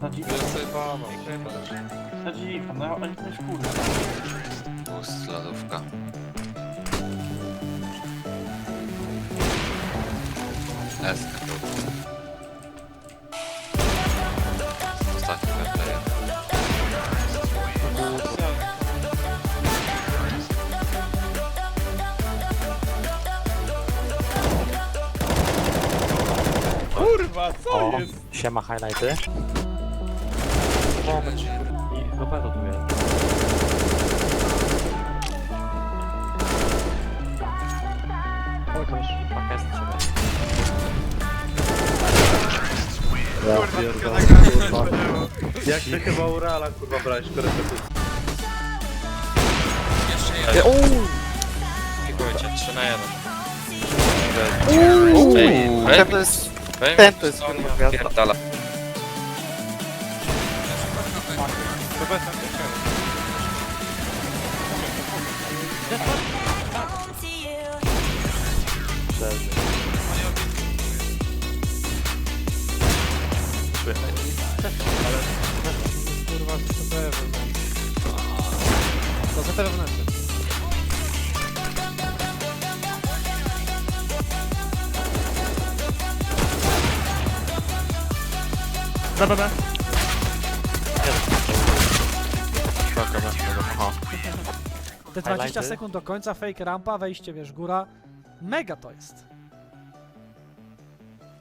Na dziwę. Na dziwę, no to jest kurwa. Pust, lodówka. Esk. Kurwa, co O, jest? siema highlighty. I Roberto tu jest. Pokaż, pakest trzeba. Jak ty chyba Urala kurwa brałeś korepetycję? Jeszcze jeden. Pikujcie, 3 na 1. Ej, Ten to jest... weź ten to jest stąd, kurwa gwiazda. Pierdala. Kurwa, co to jest? Za BB. Aha. Te 20 Highlighty? sekund do końca, fake rampa, wejście, wiesz, góra. Mega to jest.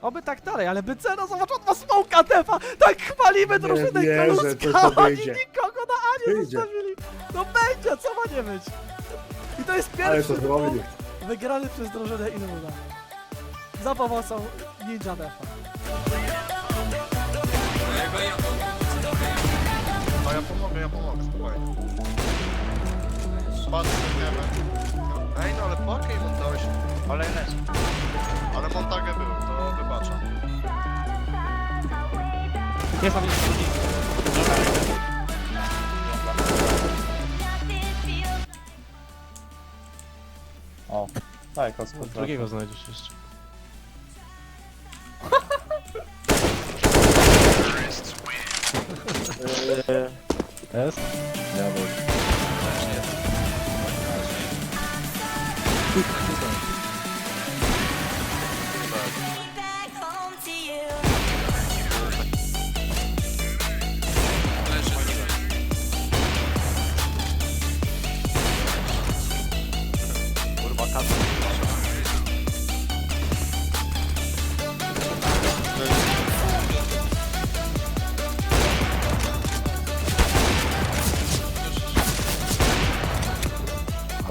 Oby tak dalej, ale BC, no zobacz, on ma smoka defa! Tak chwalimy drużynę wierzę, Kaluska, to to oni wyjdzie. nikogo na A nie Wyjdzie. zostawili! No będzie, co ma nie być? I to jest Ale pierwszy to punkt wygrany przez drużynę Inmuna. Za pomocą Ninja Defa. Spokojnie. Patrz, biegniemy. Ej, no ale im oddałeś. Ale leci. Ale Montagę był, to wybaczam. Jest tam jeszcze O, tak, kosmos. Drugiego znajdziesz jeszcze. Jest? Ja bym. Kurwa, kasa.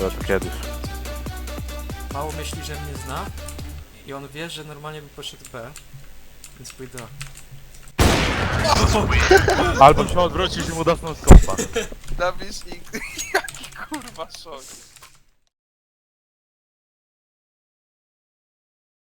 Ale to kiedyś. Mało myśli, że mnie zna. I on wie, że normalnie by poszedł B. Więc pójdę A. Albo się odwrócić i mu dostał skopa. Napisz nigdy. Jaki kurwa szok.